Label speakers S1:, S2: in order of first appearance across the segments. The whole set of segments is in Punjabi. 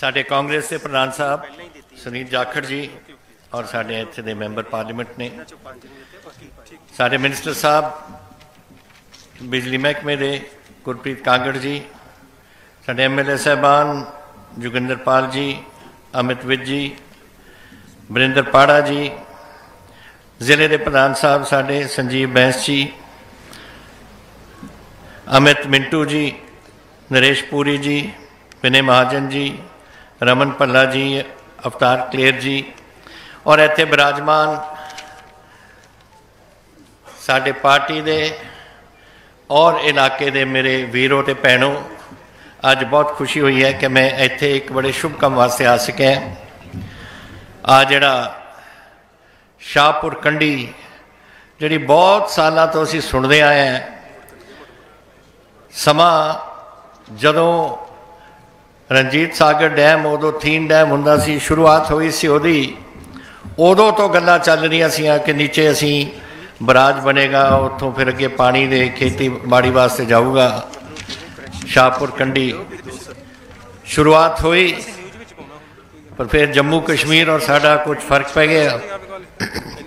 S1: ਸਾਡੇ ਕਾਂਗਰਸ ਦੇ ਪ੍ਰਧਾਨ ਸਾਹਿਬ, ਸੁਨੀਲ ਜਾਖੜ ਜੀ ਔਰ ਸਾਡੇ ਇੱਥੇ ਦੇ ਮੈਂਬਰ ਪਾਰਲੀਮੈਂਟ ਨੇ। ਸਾਡੇ ਮਿਨਿਸਟਰ ਸਾਹਿਬ, ਬਿਜਲੀ ਮਹਿਕਮੇ ਦੇ ਗੁਰਪ੍ਰੀਤ ਕਾਂਗੜ ਜੀ, ਸਾਡੇ ਐਮਐਲਏ ਸਾਹਿਬਾਨ ਜੁਗਿੰਦਰਪਾਲ ਜੀ, ਅਮਿਤ ਵਿਜ ਜੀ ਬਰਿੰਦਰ ਪਾੜਾ ਜੀ, ਜ਼ਿਲ੍ਹੇ ਦੇ ਪ੍ਰਧਾਨ ਸਾਹਿਬ ਸਾਡੇ ਸੰਜੀਵ ਬੈਂਸ ਜੀ, ਅਮਿਤ ਮਿੰਟੂ ਜੀ, ਨਰੇਸ਼ ਪੂਰੀ ਜੀ, ਵਿਨੇ ਮਹਾਜਨ ਜੀ ਰਮਨ ਭੱਲਾ ਜੀ, ਅਵਤਾਰ ਕਲੇਰ ਜੀ ਔਰ ਇੱਥੇ ਬਿਰਾਜਮਾਨ ਸਾਡੇ ਪਾਰਟੀ ਦੇ ਔਰ ਇਲਾਕੇ ਦੇ ਮੇਰੇ ਵੀਰੋ ਤੇ ਭੈਣੋ, ਅੱਜ ਬਹੁਤ ਖੁਸ਼ੀ ਹੋਈ ਹੈ ਕਿ ਮੈਂ ਇੱਥੇ ਇੱਕ ਬੜੇ ਸ਼ੁਭ ਕੰਮ ਵਾਸਤੇ ਆ ਸਕਿਆ ਆ ਜਿਹੜਾ ਸ਼ਾਹਪੁਰ ਕੰਡੀ ਜਿਹੜੀ ਬਹੁਤ ਸਾਲਾਂ ਤੋਂ ਅਸੀਂ ਸੁਣਦੇ ਆਏ ਹਾਂ। ਸਮਾਂ ਜਦੋਂ ਰਣਜੀਤ ਸਾਗਰ ਡੈਮ, ਉਦੋਂ ਥੀਨ ਡੈਮ ਹੁੰਦਾ ਸੀ, ਸ਼ੁਰੂਆਤ ਹੋਈ ਸੀ ਉਹਦੀ। ਉਦੋਂ ਤੋਂ ਗੱਲਾਂ ਚੱਲ ਰਹੀਆਂ ਸੀਆਂ ਕਿ ਨੀਚੇ ਅਸੀਂ ਬਰਾਜ ਬਣੇਗਾ, ਉੱਥੋਂ ਫਿਰ ਅੱਗੇ ਪਾਣੀ ਦੇ ਖੇਤੀ ਬਾੜੀ ਵਾਸਤੇ ਜਾਊਗਾ। ਸ਼ਾਹਪੁਰ ਕੰਡੀ ਸ਼ੁਰੂਆਤ ਹੋਈ, ਪਰ ਫਿਰ ਜੰਮੂ ਕਸ਼ਮੀਰ ਔਰ ਸਾਡਾ ਕੁਝ ਫ਼ਰਕ ਪੈ ਗਿਆ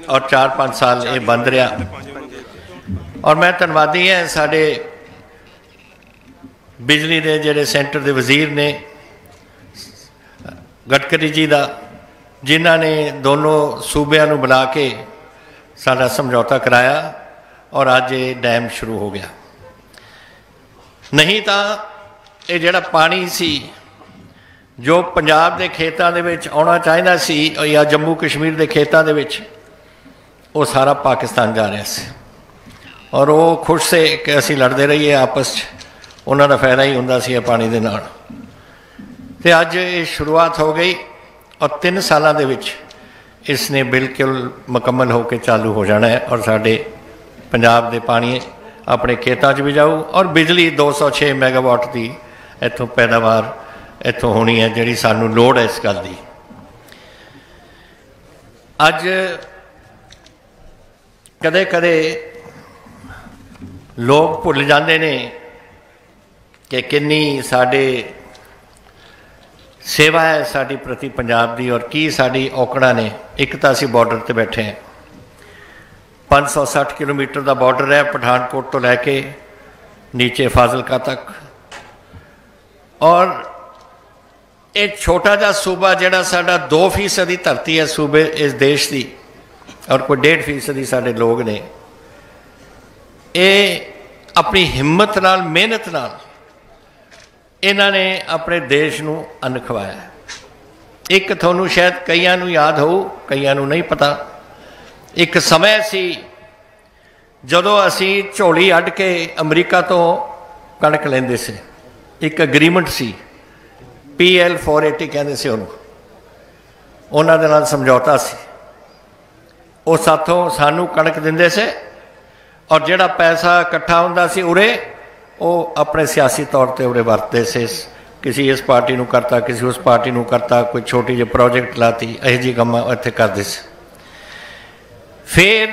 S1: ਔਰ 4-5 ਸਾਲ ਇਹ ਬੰਦ ਰਿਹਾ। ਔਰ ਮੈਂ ਧੰਨਵਾਦੀ ਹਾਂ ਸਾਡੇ ਬਿਜਲੀ ਦੇ ਜਿਹੜੇ ਸੈਂਟਰ ਦੇ ਵਜ਼ੀਰ ਨੇ ਗਟਕਰੀ ਜੀ ਦਾ, ਜਿਨ੍ਹਾਂ ਨੇ ਦੋਨੋਂ ਸੂਬਿਆਂ ਨੂੰ ਬੁਲਾ ਕੇ ਸਾਡਾ ਸਮਝੌਤਾ ਕਰਾਇਆ ਔਰ ਅੱਜ ਇਹ ਡੈਮ ਸ਼ੁਰੂ ਹੋ ਗਿਆ। ਨਹੀਂ ਤਾਂ ਇਹ ਜਿਹੜਾ ਪਾਣੀ ਸੀ, ਜੋ ਪੰਜਾਬ ਦੇ ਖੇਤਾਂ ਦੇ ਵਿੱਚ ਆਉਣਾ ਚਾਹੀਦਾ ਸੀ ਜਾਂ ਜੰਮੂ ਕਸ਼ਮੀਰ ਦੇ ਖੇਤਾਂ ਦੇ ਵਿੱਚ, ਉਹ ਸਾਰਾ ਪਾਕਿਸਤਾਨ ਜਾ ਰਿਹਾ ਸੀ। ਔਰ ਉਹ ਖੁਸ਼ ਸੇ ਕਿ ਅਸੀਂ ਲੜਦੇ ਰਹੀਏ ਆਪਸ 'ਚ, ਉਹਨਾਂ ਦਾ ਫਾਇਦਾ ਹੀ ਹੁੰਦਾ ਸੀ ਇਹ ਪਾਣੀ ਦੇ ਨਾਲ। ਤੇ ਅੱਜ ਇਹ ਸ਼ੁਰੂਆਤ ਹੋ ਗਈ ਔਰ 3 ਸਾਲਾਂ ਦੇ ਵਿੱਚ ਇਸ ਨੇ ਬਿਲਕੁਲ ਮੁਕੰਮਲ ਹੋ ਕੇ ਚਾਲੂ ਹੋ ਜਾਣਾ ਹੈ ਔਰ ਸਾਡੇ ਪੰਜਾਬ ਦੇ ਪਾਣੀ ਆਪਣੇ ਖੇਤਾਂ 'ਚ ਵੀ ਜਾਊ ਔਰ ਬਿਜਲੀ 206 ਮੈਗਾਵਾਟ ਦੀ ਇੱਥੋਂ ਪੈਦਾਵਾਰ ਇੱਥੋਂ ਹੋਣੀ ਹੈ ਜਿਹੜੀ ਸਾਨੂੰ ਲੋੜ ਹੈ ਇਸ ਗੱਲ ਦੀ। ਅੱਜ ਕਦੇ ਕਦੇ ਲੋਕ ਭੁੱਲ ਜਾਂਦੇ ਨੇ ਕਿ ਕਿੰਨੀ ਸਾਡੇ ਸੇਵਾ ਹੈ ਸਾਡੀ ਪ੍ਰਤੀ ਪੰਜਾਬ ਦੀ ਔਰ ਕੀ ਸਾਡੀ ਔਕੜਾਂ ਨੇ, ਇੱਕ ਤਾਂ ਅਸੀਂ ਬਾਰਡਰ ਤੇ ਬੈਠੇ ਹਾਂ। 560 ਕਿਲੋਮੀਟਰ ਦਾ ਬਾਰਡਰ ਹੈ ਪਠਾਨਕੋਟ ਤੋਂ ਲੈ ਕੇ ਨੀਚੇ ਫਾਜ਼ਿਲਕਾ ਤੱਕ। ਔਰ ਇਹ ਛੋਟਾ ਜਿਹਾ ਸੂਬਾ ਜਿਹੜਾ ਸਾਡਾ 2% ਦੀ ਧਰਤੀ ਹੈ ਸੂਬੇ ਇਸ ਦੇਸ਼ ਦੀ, ਔਰ ਕੋਈ 1.5% ਦੀ ਸਾਡੇ ਲੋਕ ਨੇ। ਇਹ ਆਪਣੀ ਹਿੰਮਤ ਨਾਲ, ਮਿਹਨਤ ਨਾਲ ਇਹਨਾਂ ਨੇ ਆਪਣੇ ਦੇਸ਼ ਨੂੰ ਅੰਨ ਖਵਾਇਆ ਇੱਕ ਤੁਹਾਨੂੰ ਸ਼ਾਇਦ ਕਈਆਂ ਨੂੰ ਯਾਦ ਹੋਊ, ਕਈਆਂ ਨੂੰ ਨਹੀਂ ਪਤਾ। ਇੱਕ ਸਮੇਂ ਸੀ ਜਦੋਂ ਅਸੀਂ ਝੋਲੀ ਅੱਡ ਕੇ ਅਮਰੀਕਾ ਤੋਂ ਕਣਕ ਲੈਂਦੇ ਸੀ। ਇੱਕ ਅਗਰੀਮੈਂਟ ਸੀ। ਪੀਐਲ 480 ਕਹਿੰਦੇ ਸੀ ਉਹਨੂੰ। ਉਹਨਾਂ ਦੇ ਨਾਲ ਸਮਝੌਤਾ ਸੀ। ਉਹ ਸਾਥੋਂ ਸਾਨੂੰ ਕਣਕ ਦਿੰਦੇ ਸੀ ਔਰ ਜਿਹੜਾ ਪੈਸਾ ਇਕੱਠਾ ਹੁੰਦਾ ਸੀ ਉਰੇ ਉਹ ਆਪਣੇ ਸਿਆਸੀ ਤੌਰ ਤੇ ਉਰੇ ਵਰਤਦੇ ਸੀ। ਕਿਸੇ ਇਸ ਪਾਰਟੀ ਨੂੰ ਕਰਤਾ, ਕਿਸੇ ਉਸ ਪਾਰਟੀ ਨੂੰ ਕਰਤਾ, ਕੋਈ ਛੋਟੀ ਜਿਹੀ ਪ੍ਰੋਜੈਕਟ ਲਾਤੀ, ਇਹ ਜੀ ਕੰਮ ਇੱਥੇ ਕਰਦੇ ਸੀ। ਫਿਰ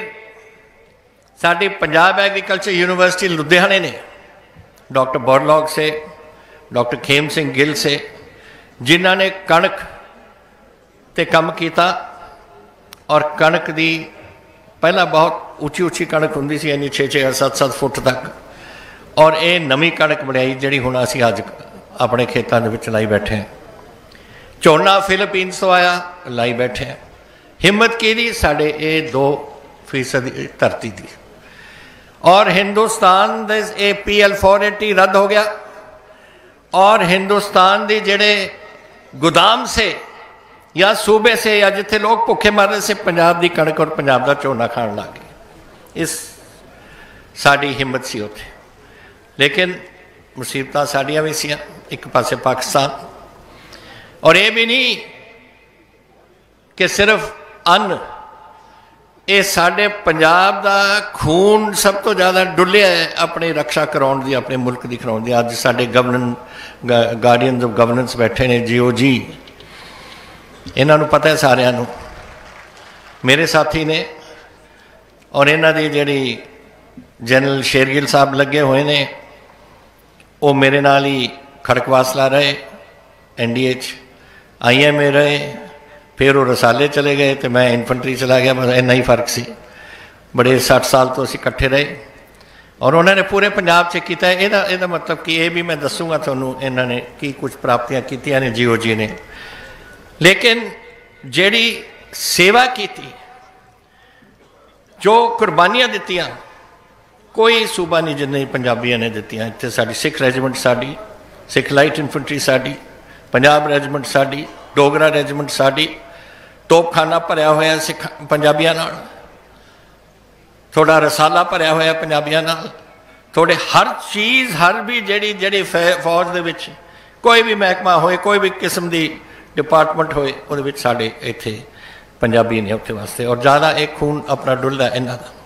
S1: ਸਾਡੀ ਪੰਜਾਬ ਐਗਰੀਕਲਚਰ ਯੂਨੀਵਰਸਿਟੀ ਲੁਧਿਆਣੇ ਨੇ, ਡਾਕਟਰ ਬੋਰਲੌਗ ਸੇ, ਡਾਕਟਰ ਖੇਮ ਸਿੰਘ ਗਿੱਲ ਸੇ, ਜਿਨ੍ਹਾਂ ਨੇ ਕਣਕ ਤੇ ਕੰਮ ਕੀਤਾ ਔਰ ਕਣਕ ਦੀ ਪਹਿਲਾਂ ਬਹੁਤ ਉੱਚੀ ਉੱਚੀ ਕਣਕ ਹੁੰਦੀ ਸੀ, ਇੰਨੀ 6 6 7 7 ਫੁੱਟ ਤੱਕ। ਔਰ ਇਹ ਨਵੀਂ ਕਣਕ ਬਣਾਈ ਜਿਹੜੀ ਹੁਣ ਅਸੀਂ ਅੱਜ ਆਪਣੇ ਖੇਤਾਂ ਦੇ ਵਿੱਚ ਲਾਈ ਬੈਠੇ ਹਾਂ। ਝੋਨਾ ਫਿਲੀਪੀਨਸ ਤੋਂ ਆਇਆ, ਲਾਈ ਬੈਠੇ ਹਾਂ। ਹਿੰਮਤ ਕਿਹਦੀ? ਸਾਡੇ ਇਹ 2% ਧਰਤੀ ਦੀ। ਔਰ ਹਿੰਦੁਸਤਾਨ ਦੇ ਇਹ ਪੀਐਲ 480 ਰੱਦ ਹੋ ਗਿਆ। ਔਰ ਹਿੰਦੁਸਤਾਨ ਦੇ ਜਿਹੜੇ ਗੋਦਾਮ ਸੇ ਜਾਂ ਸੂਬੇ ਸੇ ਜਾਂ ਜਿੱਥੇ ਲੋਕ ਭੁੱਖੇ ਮਰ ਰਹੇ ਸੀ, ਪੰਜਾਬ ਦੀ ਕਣਕ ਔਰ ਪੰਜਾਬ ਦਾ ਝੋਨਾ ਖਾਣ ਲੱਗ ਗਏ। ਇਸ ਸਾਡੀ ਹਿੰਮਤ ਸੀ ਉੱਥੇ। ਲੇਕਿਨ ਮੁਸੀਬਤਾਂ ਸਾਡੀਆਂ ਵੀ ਸੀ ਇੱਕ ਪਾਸੇ ਪਾਕਿਸਤਾਨ। ਔਰ ਇਹ ਵੀ ਨਹੀਂ ਕਿ ਸਿਰਫ ਅੰਨ, ਇਹ ਸਾਡੇ ਪੰਜਾਬ ਦਾ ਖੂਨ ਸਭ ਤੋਂ ਜ਼ਿਆਦਾ ਡੁੱਲਿਆ ਹੈ ਆਪਣੀ ਰੱਖਿਆ ਕਰਾਉਣ ਦੀ, ਆਪਣੇ ਮੁਲਕ ਦੀ ਕਰਾਉਣ ਦੀ। ਅੱਜ ਸਾਡੇ ਗਵਰਨ ਗਾਰਡੀਅਨਸ ਆਫ ਗਵਰਨੈਂਸ ਬੈਠੇ ਨੇ, ਜੀਓ ਜੀ। ਇਹਨਾਂ ਨੂੰ ਪਤਾ ਹੈ ਸਾਰਿਆਂ ਨੂੰ। ਮੇਰੇ ਸਾਥੀ ਨੇ ਔਰ ਇਹਨਾਂ ਦੀ ਜਿਹੜੀ ਜਨਰਲ ਸ਼ੇਰਗਿਲ ਸਾਹਿਬ ਲੱਗੇ ਹੋਏ ਨੇ ਉਹ ਮੇਰੇ ਨਾਲ ਹੀ ਖੜਕਵਾਸਲਾ ਰਹੇ ਐਨਡੀਏ 'ਚ ਆਈਐਮਏ ਰਹੇ, ਫਿਰ ਉਹ ਰਸਾਲੇ ਚਲੇ ਗਏ ਤੇ ਮੈਂ ਇਨਫੈਂਟਰੀ ਚਲਾ ਗਿਆ ਬਸ ਇੰਨਾ ਹੀ ਫ਼ਰਕ ਸੀ। ਬੜੇ 60 ਸਾਲ ਤੋਂ ਅਸੀਂ ਇਕੱਠੇ ਰਹੇ। ਔਰ ਉਹਨਾਂ ਨੇ ਪੂਰੇ ਪੰਜਾਬ 'ਚ ਕੀਤਾ, ਇਹਦਾ ਇਹਦਾ ਮਤਲਬ ਕਿ ਇਹ ਵੀ ਮੈਂ ਦੱਸੂਗਾ ਤੁਹਾਨੂੰ ਇਹਨਾਂ ਨੇ ਕੀ ਕੁਝ ਪ੍ਰਾਪਤੀਆਂ ਕੀਤੀਆਂ ਨੇ, ਜੀਓ ਜੀ ਨੇ। ਲੇਕਿਨ ਜਿਹੜੀ ਸੇਵਾ ਕੀਤੀ, ਜੋ ਕੁਰਬਾਨੀਆਂ ਦਿੱਤੀਆਂ ਕੋਈ ਸੂਬਾ ਨਹੀਂ ਜਿੰਨੇ ਪੰਜਾਬੀਆਂ ਨੇ ਦਿੱਤੀਆਂ। ਇੱਥੇ ਸਾਡੀ ਸਿੱਖ ਰੈਜੀਮੈਂਟ ਸਾਡੀ, ਸਿੱਖ ਲਾਈਟ ਇਨਫੈਂਟਰੀ ਸਾਡੀ, ਪੰਜਾਬ ਰੈਜੀਮੈਂਟ ਸਾਡੀ, ਡੋਗਰਾ ਰੈਜੀਮੈਂਟ ਸਾਡੀ, ਤੋਪਖਾਨਾ ਭਰਿਆ ਹੋਇਆ ਸਿੱਖ ਪੰਜਾਬੀਆਂ ਨਾਲ ਥੋੜਾ ਰਸਾਲਾ ਭਰਿਆ ਹੋਇਆ ਪੰਜਾਬੀਆਂ ਨਾਲ ਥੋੜੇ ਹਰ ਚੀਜ਼, ਹਰ ਵੀ ਜਿਹੜੀ ਜਿਹੜੀ ਫੌਜ ਦੇ ਵਿੱਚ ਕੋਈ ਵੀ ਮਹਿਕਮਾ ਹੋਏ, ਕੋਈ ਵੀ ਕਿਸਮ ਦੀ ਡਿਪਾਰਟਮੈਂਟ ਹੋਏ, ਉਹਦੇ ਵਿੱਚ ਸਾਡੇ ਇੱਥੇ ਪੰਜਾਬੀ ਨੇ ਉੱਥੇ ਵਾਸਤੇ। ਔਰ ਜ਼ਿਆਦਾ ਇਹ ਖੂਨ ਆਪਣਾ ਡੁੱਲਦਾ ਇਹਨਾਂ ਦਾ।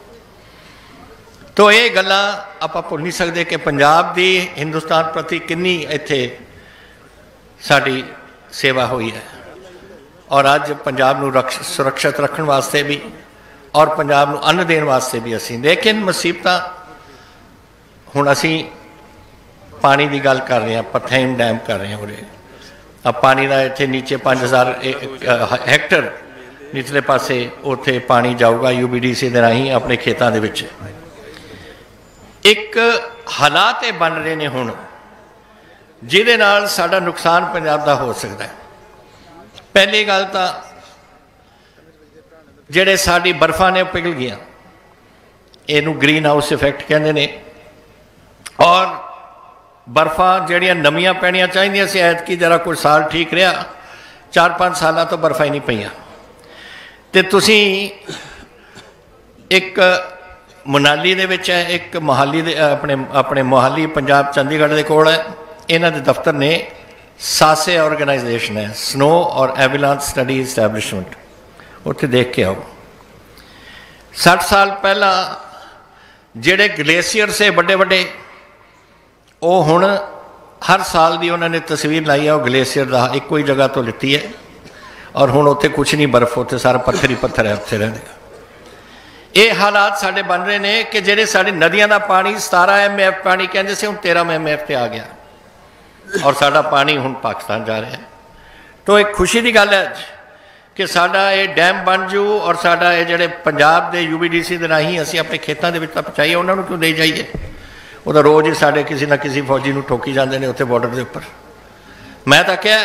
S1: ਤੋ ਇਹ ਗੱਲਾਂ ਆਪਾਂ ਭੁੱਲ ਨਹੀਂ ਸਕਦੇ ਕਿ ਪੰਜਾਬ ਦੀ ਹਿੰਦੁਸਤਾਨ ਪ੍ਰਤੀ ਕਿੰਨੀ ਇੱਥੇ ਸਾਡੀ ਸੇਵਾ ਹੋਈ ਹੈ। ਔਰ ਅੱਜ ਪੰਜਾਬ ਨੂੰ ਸੁਰੱਖਿਅਤ ਰੱਖਣ ਵਾਸਤੇ ਵੀ ਔਰ ਪੰਜਾਬ ਨੂੰ ਅੰਨ ਦੇਣ ਵਾਸਤੇ ਵੀ ਅਸੀਂ। ਲੇਕਿਨ ਮੁਸੀਬਤਾਂ, ਹੁਣ ਅਸੀਂ ਪਾਣੀ ਦੀ ਗੱਲ ਕਰ ਰਹੇ ਹਾਂ ਪਥੈਮ ਡੈਮ ਕਰ ਰਹੇ ਹਾਂ ਉਰੇ। ਆ ਪਾਣੀ ਦਾ ਇੱਥੇ ਨੀਚੇ 5000 ਹੈਕਟਰ ਨਿਚਲੇ ਪਾਸੇ ਉੱਥੇ ਪਾਣੀ ਜਾਊਗਾ ਯੂਬੀਡੀਸੀ ਦੇ ਰਾਹੀਂ ਆਪਣੇ ਖੇਤਾਂ ਦੇ ਵਿੱਚ। ਇੱਕ ਹਾਲਾਤ ਇਹ ਬਣ ਰਹੇ ਨੇ ਹੁਣ, ਜਿਹਦੇ ਨਾਲ ਸਾਡਾ ਨੁਕਸਾਨ ਪੰਜਾਬ ਦਾ ਹੋ ਸਕਦਾ ਹੈ। ਪਹਿਲੀ ਗੱਲ ਤਾਂ ਜਿਹੜੇ ਸਾਡੀ ਬਰਫਾਂ ਨੇ ਪਿਘਲ ਗਿਆ ਇਹਨੂੰ ਗ੍ਰੀਨ ਹਾਊਸ ਇਫੈਕਟ ਕਹਿੰਦੇ ਨੇ। ਔਰ ਬਰਫਾਂ ਜਿਹੜੀਆਂ ਨਵੀਆਂ ਪੈਣੀਆਂ ਚਾਹੀਦੀਆਂ ਸੀ ਐਤ ਕੀ ਜਰਾ ਕੁਝ ਸਾਲ ਠੀਕ ਰਿਹਾ 4-5 ਸਾਲਾਂ ਤੋਂ ਬਰਫਾਂ ਹੀ ਨਹੀਂ ਪਈਆਂ। ਤੇ ਤੁਸੀਂ ਇੱਕ ਮਨਾਲੀ ਦੇ ਵਿੱਚ ਹੈ, ਇੱਕ ਮੋਹਾਲੀ ਦੇ ਆਪਣੇ ਆਪਣੇ ਮੋਹਾਲੀ, ਪੰਜਾਬ, ਚੰਡੀਗੜ੍ਹ ਦੇ ਕੋਲ ਹੈ। ਇਹਨਾਂ ਦੇ ਦਫ਼ਤਰ ਨੇ ਸਾਸੇ ਆਰਗੇਨਾਈਜੇਸ਼ਨ ਹੈ, ਸਨੋ ਔਰ ਐਵਲਾਂਸ ਸਟੱਡੀ ਐਸਟੈਬਲਿਸ਼ਮੈਂਟ। ਉੱਥੇ ਦੇਖ ਕੇ ਆਓ। 60 ਸਾਲ ਪਹਿਲਾਂ ਜਿਹੜੇ ਗਲੇਸ਼ੀਅਰ ਸੇ ਵੱਡੇ ਵੱਡੇ, ਉਹ ਹੁਣ ਹਰ ਸਾਲ ਦੀ ਉਹਨਾਂ ਨੇ ਤਸਵੀਰ ਲਾਈ ਹੈ, ਉਹ ਗਲੇਸ਼ੀਅਰ ਦਾ ਇੱਕੋ ਹੀ ਜਗ੍ਹਾ ਤੋਂ ਲਿੱਤੀ ਹੈ। ਔਰ ਹੁਣ ਉੱਥੇ ਕੁਝ ਨਹੀਂ ਬਰਫ਼, ਉੱਥੇ ਸਾਰਾ ਪੱਥਰ ਹੀ ਪੱਥਰ ਹੈ, ਉੱਥੇ ਰਹਿੰਦੇ ਇਹ ਹਾਲਾਤ ਸਾਡੇ ਬਣ ਰਹੇ ਨੇ ਕਿ ਜਿਹੜੇ ਸਾਡੇ ਨਦੀਆਂ ਦਾ ਪਾਣੀ 17 ਐਮਐਫ ਪਾਣੀ ਕਹਿੰਦੇ ਸੀ, ਹੁਣ 13 ਐਮਐਫ ਤੇ ਆ ਗਿਆ। ਔਰ ਸਾਡਾ ਪਾਣੀ ਹੁਣ ਪਾਕਿਸਤਾਨ ਜਾ ਰਿਹਾ ਹੈ। ਤੋਂ ਇੱਕ ਖੁਸ਼ੀ ਦੀ ਗੱਲ ਹੈ ਕਿ ਸਾਡਾ ਇਹ ਡੈਮ ਬਣ ਜੂ ਔਰ ਸਾਡਾ ਇਹ ਜਿਹੜੇ ਪੰਜਾਬ ਦੇ ਯੂਬੀਡੀਸੀ ਦੇ ਰਾਹੀਂ ਅਸੀਂ ਆਪਣੇ ਖੇਤਾਂ ਦੇ ਵਿੱਚ ਤਾਂ ਪਹੁੰਚਾਈਏ, ਉਹਨਾਂ ਨੂੰ ਕਿਉਂ ਦੇ ਜਾਈਏ? ਉਹਦਾ ਰੋਜ਼ ਹੀ ਸਾਡੇ ਕਿਸੇ ਨਾ ਕਿਸੇ ਫੌਜੀ ਨੂੰ ਠੋਕੀ ਜਾਂਦੇ ਨੇ ਉੱਥੇ ਬਾਰਡਰ ਦੇ ਉੱਪਰ। ਮੈਂ ਤਾਂ ਕਿਹਾ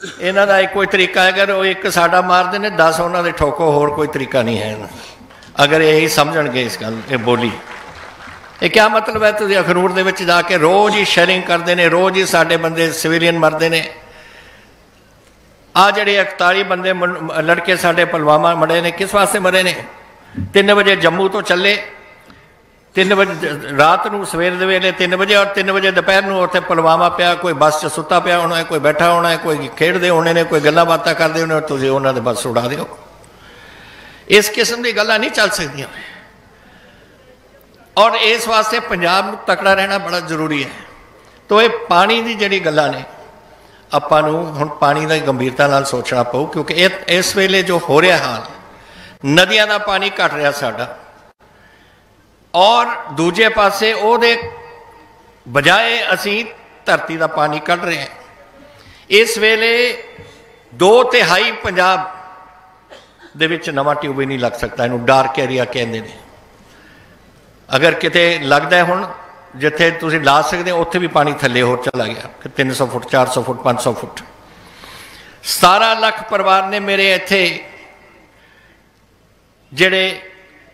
S1: ਇਹਨਾਂ ਦਾ ਕੋਈ ਤਰੀਕਾ ਹੈ, ਅਗਰ ਉਹ ਇੱਕ ਸਾਡਾ ਮਾਰਦੇ ਨੇ 10 ਉਹਨਾਂ ਦੇ ਠੋਕੋ, ਹੋਰ ਕੋਈ ਤਰੀਕਾ ਨਹੀਂ ਹੈ ਅਗਰ ਇਹ ਸਮਝਣਗੇ ਇਸ ਗੱਲ, ਇਹ ਬੋਲੀ। ਇਹ ਕੀ ਮਤਲਬ ਹੈ ਤੁਸੀਂ ਅਖਨੂਰ ਦੇ ਵਿੱਚ ਜਾ ਕੇ ਰੋਜ਼ ਹੀ ਸ਼ੇਅਰਿੰਗ ਕਰਦੇ ਨੇ, ਰੋਜ਼ ਹੀ ਸਾਡੇ ਬੰਦੇ ਸਿਵਿਲੀਅਨ ਮਰਦੇ ਨੇ। ਆ ਜਿਹੜੇ 41 ਬੰਦੇ ਲੜਕੇ ਸਾਡੇ ਪਲਵਾਮਾ ਮੜੇ ਨੇ, ਕਿਸ ਵਾਸਤੇ ਮਰੇ ਨੇ? 3 ਵਜੇ ਜੰਮੂ ਤੋਂ ਚੱਲੇ। 3 ਵਜੇ, ਰਾਤ ਨੂੰ ਸਵੇਰ ਦੇ ਵੇਲੇ 3 ਵਜੇ ਔਰ 3 ਵਜੇ ਦੁਪਹਿਰ ਨੂੰ ਉੱਥੇ ਪਲਵਾਮਾ ਪਿਆ, ਕੋਈ ਬੱਸ 'ਚ ਸੁੱਤਾ ਪਿਆ ਹੋਣਾ ਕੋਈ ਬੈਠਾ ਹੋਣਾ ਕੋਈ ਖੇਡਦੇ ਹੋਣੇ ਨੇ, ਕੋਈ ਗੱਲਾਂ ਬਾਤਾਂ ਕਰਦੇ ਹੋਣੇ ਤੁਸੀਂ ਉਹਨਾਂ ਦੇ ਬੱਸ ਉਡਾ ਦਿਓ। ਇਸ ਕਿਸਮ ਦੀ ਗੱਲਾਂ ਨਹੀਂ ਚੱਲ ਸਕਦੀਆਂ। ਔਰ ਇਸ ਵਾਸਤੇ ਪੰਜਾਬ ਨੂੰ ਤਕੜਾ ਰਹਿਣਾ ਬੜਾ ਜ਼ਰੂਰੀ ਹੈ। ਤੋ ਇਹ ਪਾਣੀ ਦੀ ਜਿਹੜੀ ਗੱਲਾਂ ਨੇ, ਆਪਾਂ ਨੂੰ ਹੁਣ ਪਾਣੀ ਦਾ ਗੰਭੀਰਤਾ ਨਾਲ ਸੋਚਣਾ ਪਊ, ਕਿਉਂਕਿ ਇਹ, ਇਸ ਵੇਲੇ ਜੋ ਹੋ ਰਿਹਾ ਹਾਲ, ਨਦੀਆਂ ਦਾ ਪਾਣੀ ਘਟ ਰਿਹਾ ਸਾਡਾ। ਔਰ ਦੂਜੇ ਪਾਸੇ ਉਹਦੇ ਬਜਾਏ ਅਸੀਂ ਧਰਤੀ ਦਾ ਪਾਣੀ ਕੱਢ ਰਹੇ ਹਾਂ। ਇਸ ਵੇਲੇ ਦੋ ਤਿਹਾਈ ਪੰਜਾਬ ਦੇ ਵਿੱਚ ਨਵਾਂ ਟਿਊਬ ਨਹੀਂ ਲੱਗ ਸਕਦਾ, ਇਹਨੂੰ ਡਾਰਕ ਏਰੀਆ ਕਹਿੰਦੇ ਨੇ। ਅਗਰ ਕਿਤੇ ਲੱਗਦਾ ਹੁਣ, ਜਿੱਥੇ ਤੁਸੀਂ ਲਾ ਸਕਦੇ ਹੋ, ਉੱਥੇ ਵੀ ਪਾਣੀ ਥੱਲੇ ਹੋਰ ਚਲਾ ਗਿਆ, ਕਿ 300 ਫੁੱਟ 400 ਫੁੱਟ 500 ਫੁੱਟ। 17 ਲੱਖ ਪਰਿਵਾਰ ਨੇ ਮੇਰੇ ਇੱਥੇ ਜਿਹੜੇ